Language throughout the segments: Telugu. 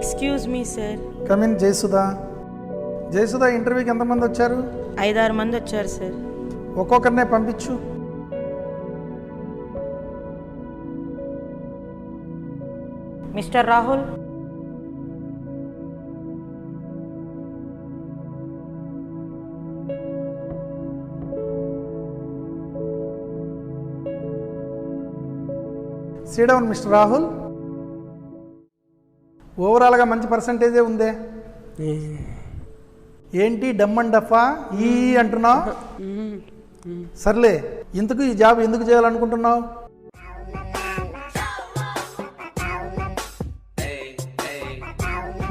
Excuse me sir come in Jayasudha Jayasudha ఇంటర్వ్యూకి ఎంతమంది వచ్చారు? ఐదారు మంది వచ్చారు సార్ ఒక్కొక్కరినే పంపించు. Mister Rahul sit down mister Rahul ఓవరాల్గా మంచి పర్సంటేజే ఉందే? ఏంటి డమ్ అండ్ డఫా? ఈ అంటున్నావు? సర్లే ఇంతకు ఈ జాబ్ ఎందుకు చేయాలనుకుంటున్నావు?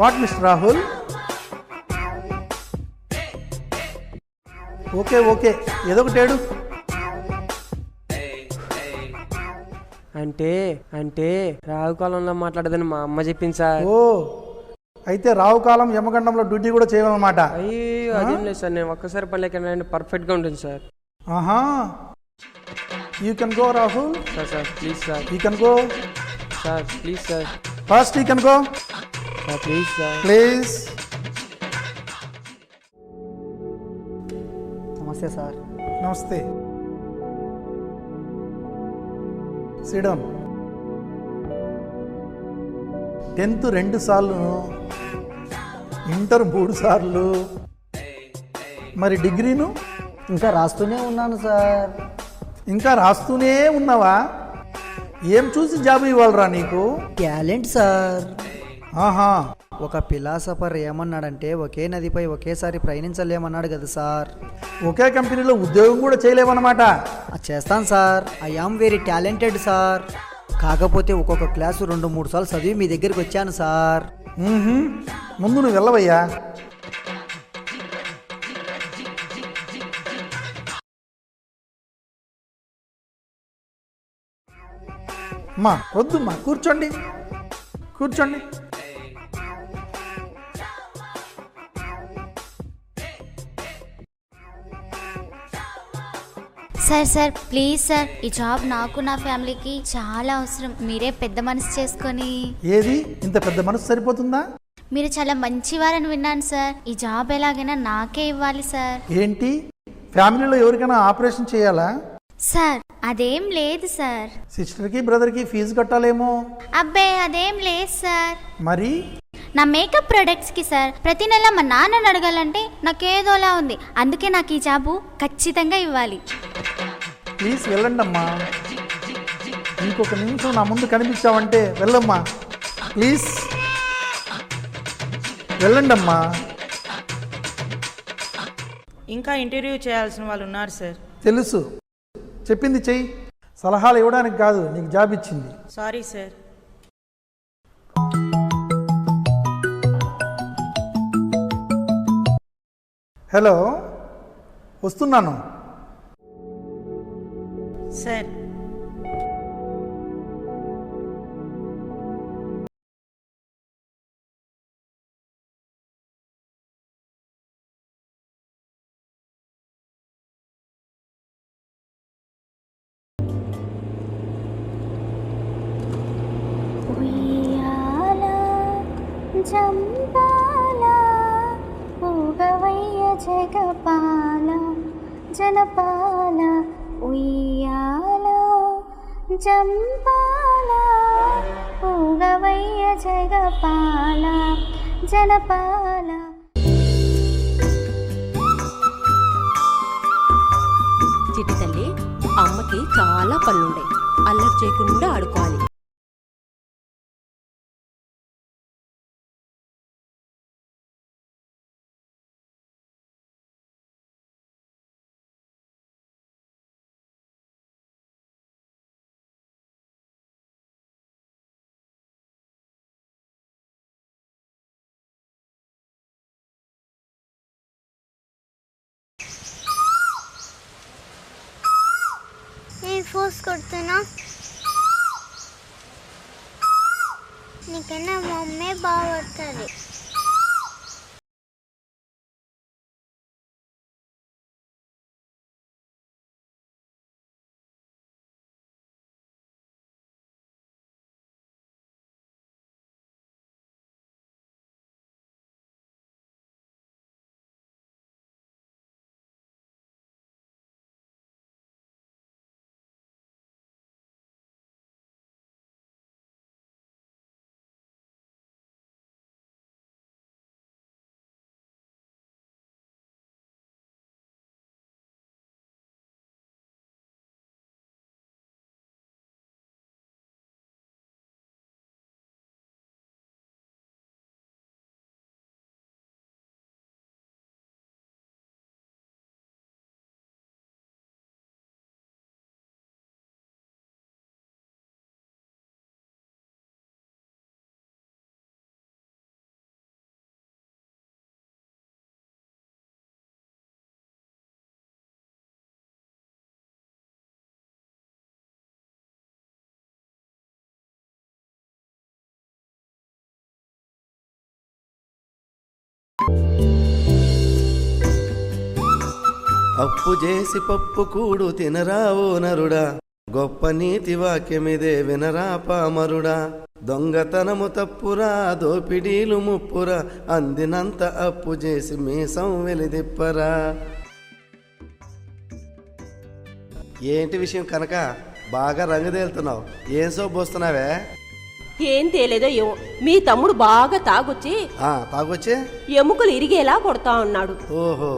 What mister Rahul? Okay okay ఏదో ఒకటి అంటే అంటే రావుకాలంలో మాట్లాడదని మా అమ్మ చెప్పింది సార్. ఓ అయితే రావు కాలం యమగండంలో డ్యూటీ కూడా చేయమన్నమాట. అయ్యో అదేం లేదు సార్ నేను ఒక్కసారి పల్లెకన్నా పర్ఫెక్ట్గా ఉంటుంది సార్. ఆహా. You can go Rahul sir sir please sir. You can go sir please sir. First you can go sir please sir. Please నమస్తే సార్. నమస్తే. Sit down. టెన్త్ రెండు సార్లు ఇంటర్ మూడు సార్లు. మరి డిగ్రీను? ఇంకా రాస్తూనే ఉన్నాను సార్. ఇంకా రాస్తూనే ఉన్నావా? ఏం చూసి జాబ్ ఇవ్వాలరా నీకు? Talent sir. ఆహా. ఒక ఫిలాసఫర్ ఏమన్నాడంటే ఒకే నదిపై ఒకేసారి ప్రయాణించలేమన్నాడు కదా సార్. ఒకే కంపెనీలో ఉద్యోగం కూడా చేయలేమన్నమాట. చేస్తాను sir. I am very talented sir. కాకపోతే ఒక్కొక్క క్లాసు రెండు మూడు సార్లు చదివి మీ దగ్గరికి వచ్చాను సార్. ముందు నువ్వు వెళ్ళవయ్యా. అమ్మా వద్దమ్మా కూర్చోండి. కూర్చోండి. సార్ సార్ ప్లీజ్ సార్ ఈ జాబ్ నాకు నా ఫ్యామిలీకి చాలా అవసరం. మీరే పెద్ద మనసు చేసుకొని. ఏది? ఇంత పెద్ద మనసు సరిపోతుందా? మీరు చాలా మంచివారని విన్నాను సార్ ఈ జాబ్ ఎలాగైనా నాకే ఇవ్వాలి సార్ ఏంటి? ఫ్యామిలీలో ఎవరికైనా ఆపరేషన్ చేయాలా? సార్ అదేం లేదు సార్ సిస్టర్కి బ్రదర్కి ఫీజు కట్టాలేమో. అబ్బే అదేం లేదు సార్ మరి? నా మేకప్ ప్రొడక్ట్స్కి సార్ ప్రతి నెల మా నాన్నని అడగాలంటే నాకేదోలా ఉంది. అందుకే నాకు ఈ జాబు ఖచ్చితంగా ఇవ్వాలి. ప్లీజ్ వెళ్ళండి అమ్మా ఇంకొక నిమిషం నా ముందు కనిపించావంటే వెళ్ళమ్మా. ప్లీజ్. వెళ్ళండి అమ్మా ఇంకా ఇంటర్వ్యూ చేయాల్సిన వాళ్ళు ఉన్నారు సార్. తెలుసు. చెప్పింది చెయ్యి. సలహాలు ఇవ్వడానికి కాదు నీకు జాబ్ ఇచ్చింది. Sorry sir. హలో. వస్తున్నాను. సార్ ఉయ్యాల జంపాల ఊగవయ్య జగపాల జనపాల ఉయ్యాల జంపాల ఊగవయ్య జగపాల జనపాల. చిటి తల్లి అమ్మకి చాలా పనులుండే అల్లరి చేయకుండా ఆడుకోవాలి. ఫోర్స్ కొడుతున్నా. నీకన్నా మమ్మీ బాగా పడుతుంది. అప్పు చేసి పప్పు కూడు తినరావో నరుడా. గొప్ప నీతి వాక్యమిదే వినరా పామరుడా. దొంగతనము తప్పురా దోపిడీలు ముప్పురా అందినంత అప్పు చేసి మీసం వెలిదిప్పరా. ఏంటి విషయం కనుక? బాగా రంగుదేలుతున్నావు ఏం సోపు వస్తున్నావే ఏం తేలేదో ఏమో. మీ తమ్ముడు బాగా తాగొచ్చి ఆ, తాగొచ్చే? ఎముకలు ఇరిగేలా కొడతా ఉన్నాడు. ఓహో.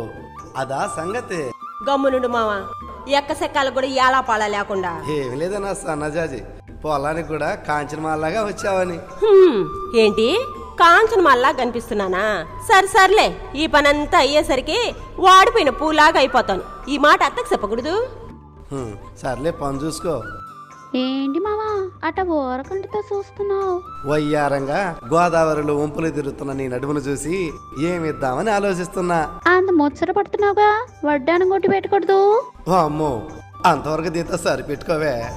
అదా సంగతి. గమ్మునుండు మావా ఎక్కసెక్కాలకు కూడా ఎలా పాలా లేకుండా. ఏమి లేదన్నా సన్నజాజి పొలానికి కూడా కాంచనమాలాగా వచ్చావని. హ్మ్, ఏంటి? కాంచన మళ్ళా కనిపిస్తున్నానా? సరే సర్లే ఈ పనంతా అయ్యేసరికి వాడిపోయిన పూలాగా అయిపోతాను. ఈ మాట అత్తకు చెప్పకూడదు. హ్మ్, సర్లే పని చూసుకో. ఏంటి మావా అట ఓరకంటితో చూస్తున్నావు? వయ్యారంగా గోదావరిలో వంపులు తిరుగుతున్న నీ నడుమును చూసి ఏమిద్దామని ఆలోచిస్తున్నా. అంత ముచ్చట పడుతున్నావుగా? వడ్డానం కొట్టి పెట్టకూడదు అమ్మో అంతవరకు దీంతో సరిపెట్టుకోవే.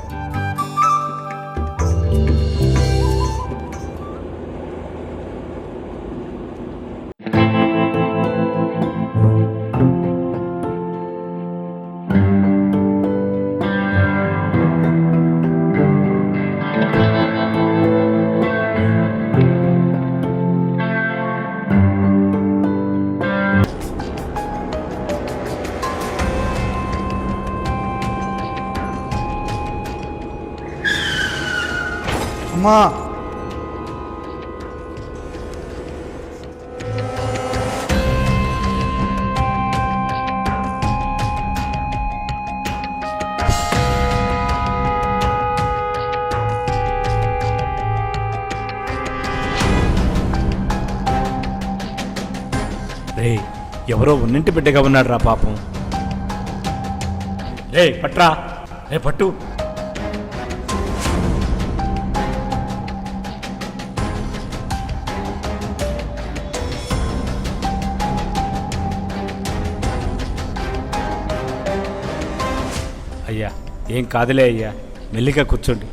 అమ్మా. రే ఎవరో ఉన్నింటి బిడ్డగా ఉన్నాడు రా పాపం. రే పట్రా. రే పట్టు. ఏం కాదులే అయ్యా. మెల్లిగా కూర్చోండి.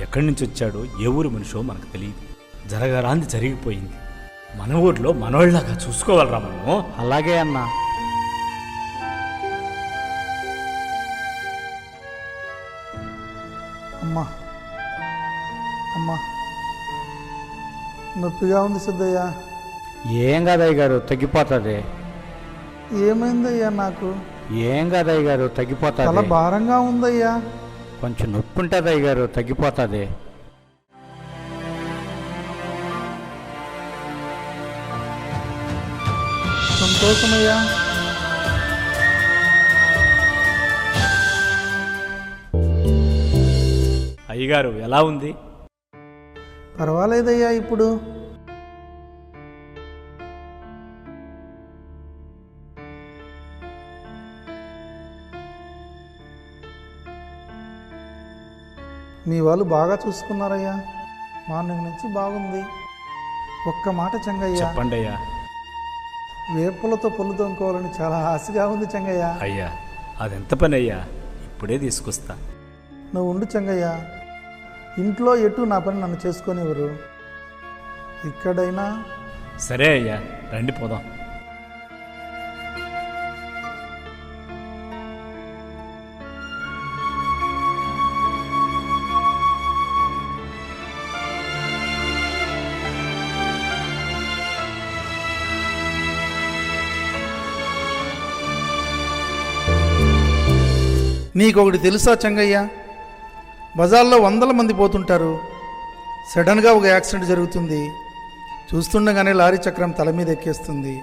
ఎక్కడి నుంచి వచ్చాడో ఏ ఊరు మనిషో మనకు తెలియదు. జరగరాంది జరిగిపోయింది. మన ఊర్లో మనోళ్ళగా చూసుకోవాలరా మనము? అలాగే అన్నా. అమ్మా. అమ్మా. నొప్పిగా ఉంది సిద్ధయ్య. ఏం కాదయ్య గారు తగ్గిపోతుంది. ఏమైందయ్యా నాకు? ఏం కాదయ్య గారు చాలా తగ్గిపోతుంది భారంగా ఉందయ్యా. కొంచెం నొప్పి ఉంటుంది అయ్య గారు తగ్గిపోతుంది. సంతోషమయ్యా. అయ్యగారు ఎలా ఉంది? పర్వాలేదయ్యా ఇప్పుడు. మీ వాళ్ళు బాగా చూసుకున్నారయ్యా. మార్నింగ్ నుంచి బాగుంది. ఒక్క మాట చెంగయ్య. చెప్పండి అయ్యా వేపులతో పొల్లు తోముకోవాలని చాలా ఆశగా ఉంది చెంగయ్య. అయ్యా అదెంత పని అయ్యా ఇప్పుడే తీసుకొస్తా. నువ్వు ఉండు చెంగయ్య. ఇంట్లో ఎటు నా పని నన్ను చేసుకొనివ్వరు. ఇక్కడైనా సరే అయ్యా రండి పోదాం. నీకొకటి తెలుసా చెంగయ్య? బజార్లో వందల మంది పోతుంటారు. సడన్గా ఒక యాక్సిడెంట్ జరుగుతుంది. చూస్తుండగానే లారీ చక్రం తల మీద ఎక్కేస్తుంది.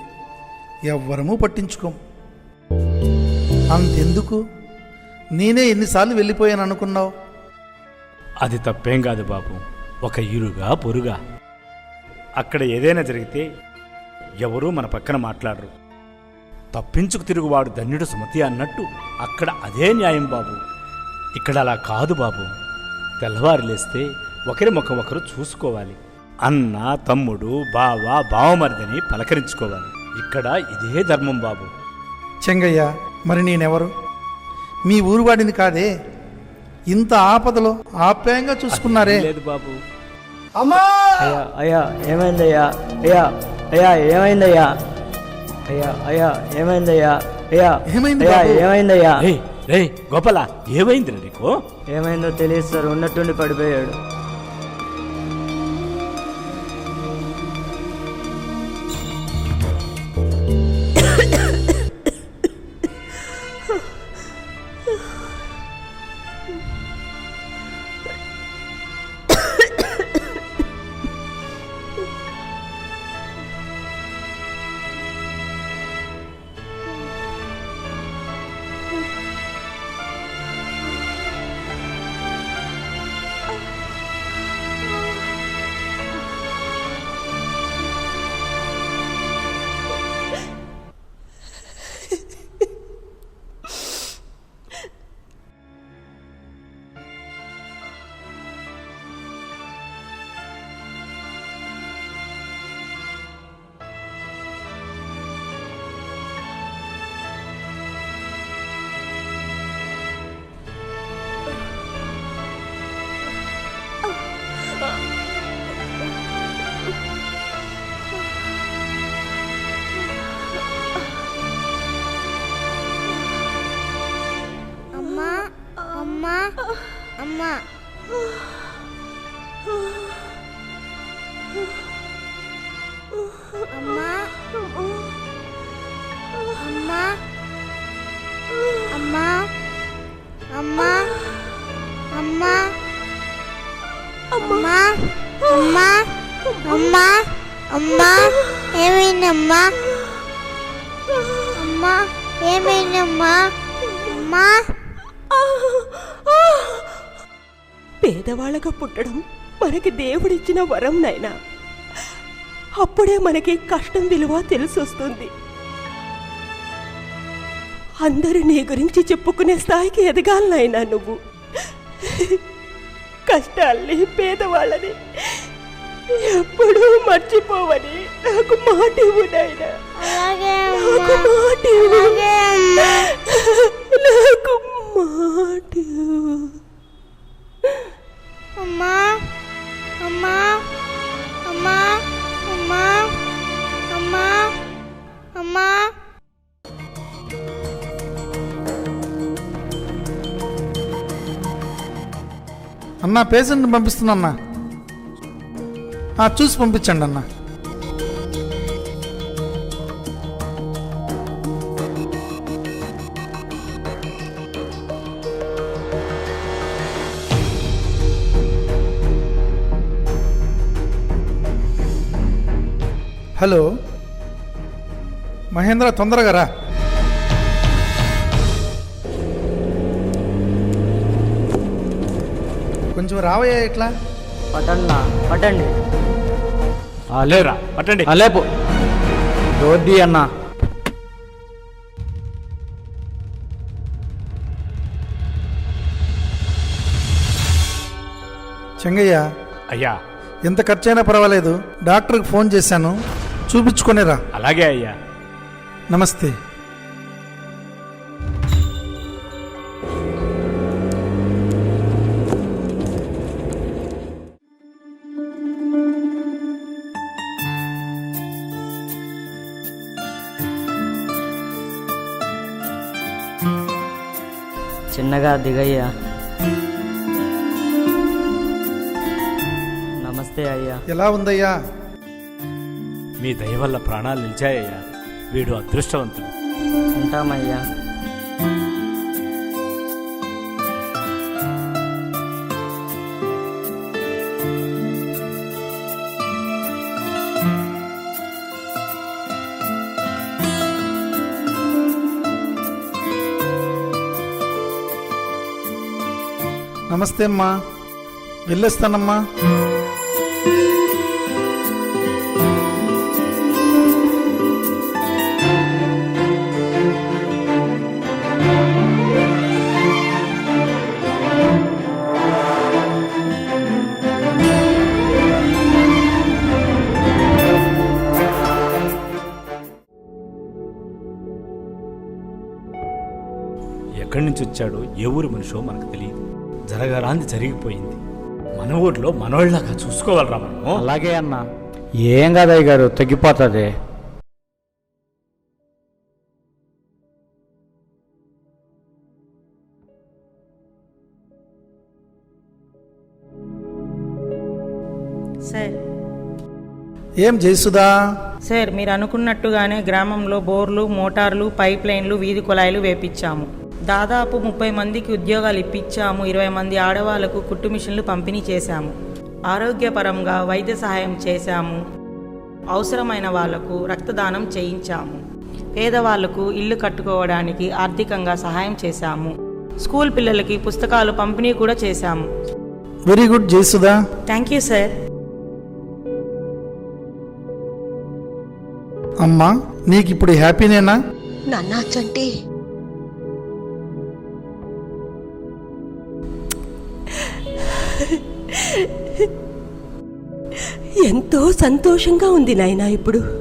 ఎవ్వరము పట్టించుకోం. అంతెందుకు? నేనే ఎన్నిసార్లు వెళ్ళిపోయాను అనుకున్నావు? అది తప్పేం కాదు బాబు. ఒక ఇరుగా పొరుగా. అక్కడ ఏదైనా జరిగితే ఎవరూ మన పక్కన మాట్లాడరు. తప్పించుకు తిరుగువాడు ధన్యుడు సుమతి అన్నట్టు అక్కడ అదే న్యాయం బాబు. ఇక్కడ అలా కాదు బాబు. తెల్లవారు లేస్తే ఒకరి ముఖం ఒకరు చూసుకోవాలి. అన్న తమ్ముడు బావ బావమరిదని పలకరించుకోవాలి. ఇక్కడ ఇదే ధర్మం బాబు. చెంగయ్య మరి నేనెవరు? మీ ఊరు వాడిని కాదే? ఇంత ఆపదలో ఆప్యాయంగా చూసుకున్నారే. లేదు బాబు. అయ్యా అయ్యా ఏమైందయ్యా? అయ్యా అయ్యా ఏమైందయ్యా? అయ్యా అయ్యా ఏమైందయ్యా అయ్యా? ఏమైంది అయ్యా బాబు? ఏమైందయ్యా రే రే గోపాల ఏమైందిరా నీకు? ఏమైందో తెలియదు సార్ ఉన్నట్టుండి పడిపోయాడు. అమ్మా అమ్మా అమ్మా అమ్మా అమ్మా అమ్మా అమ్మా అమ్మా అమ్మా అమ్మా ఏమైందమ్మా అమ్మా ఏమైందమ్మా అమ్మా పేదవాళ్ళగా పుట్టడం మనకి దేవుడిచ్చిన వరం నైనా అప్పుడే మనకి కష్టం విలువ తెలిసొస్తుంది. అందరూ నీ గురించి చెప్పుకునే స్థాయికి ఎదగాలనైనా నువ్వు. కష్టాల్ని పేదవాళ్ళని ఎప్పుడూ మర్చిపోవని నాకు మాట ఇవ్వు నాయనా. నాకు మాట ఇవ్వు. నాకు మాట. అమ్మా అమ్మా అమ్మా అమ్మా అమ్మా అమ్మా. అన్న పేషెంట్ని పంపిస్తున్నా ఆ, చూసి పంపించండి అన్నా. హలో. మహేంద్ర తొందరగా రా. కొంచెం రావయ్యా ఇట్లా. పట్టండి పట్టండి లేరా పట్టండి. లేపు. రోడ్డి అన్నా. చెంగయ్య అయ్యా. ఎంత ఖర్చైనా పర్వాలేదు. డాక్టర్కి ఫోన్ చేశాను. చూపించుకొని రా అలాగే అయ్యా. నమస్తే. చిన్నగా దిగయ్యా. నమస్తే అయ్యా. ఎలా ఉందయ్యా? మీ దయ వల్ల ప్రాణాలు నిలిచాయ్యా వీడు అదృష్టవంతుడు. ఉంటామయ్యా. నమస్తే అమ్మా. వెళ్ళొస్తానమ్మా. వచ్చాడో ఏ ఊరి మనిషో మనకు తెలియదు. జరగరాంది జరిగిపోయింది. మన ఊర్లో మనోళ్ళగా చూసుకోవాలరా మనము? అలాగే అన్న. ఏం కాదయ్య గారు తగ్గిపోతుంది. సార్. ఏం జయసుధా? సార్ మీరు అనుకున్నట్టుగానే గ్రామంలో బోర్లు మోటార్లు పైప్ లైన్లు వీధి కుళాయిలు వేపించాము. దాదాపు ముప్పై మందికి ఉద్యోగాలు ఇప్పించాము. ఇరవై మంది ఆడవాళ్ళకు కుట్టు మిషన్లు పంపిణీ చేశాము. ఆరోగ్యపరంగా వైద్య సహాయం చేశాము. అవసరమైన వాళ్ళకు రక్తదానం చేయించాము. పేదవాళ్ళకు ఇల్లు కట్టుకోవడానికి ఆర్థికంగా సహాయం చేశాము. స్కూల్ పిల్లలకి పుస్తకాలు పంపిణీ కూడా చేశాము. Very good Jayasudha thank you sir. అమ్మా నీకు ఇప్పుడు హ్యాపీనేనా? నాన్న చంటి ఎంతో సంతోషంగా ఉంది నాయనా ఇప్పుడు.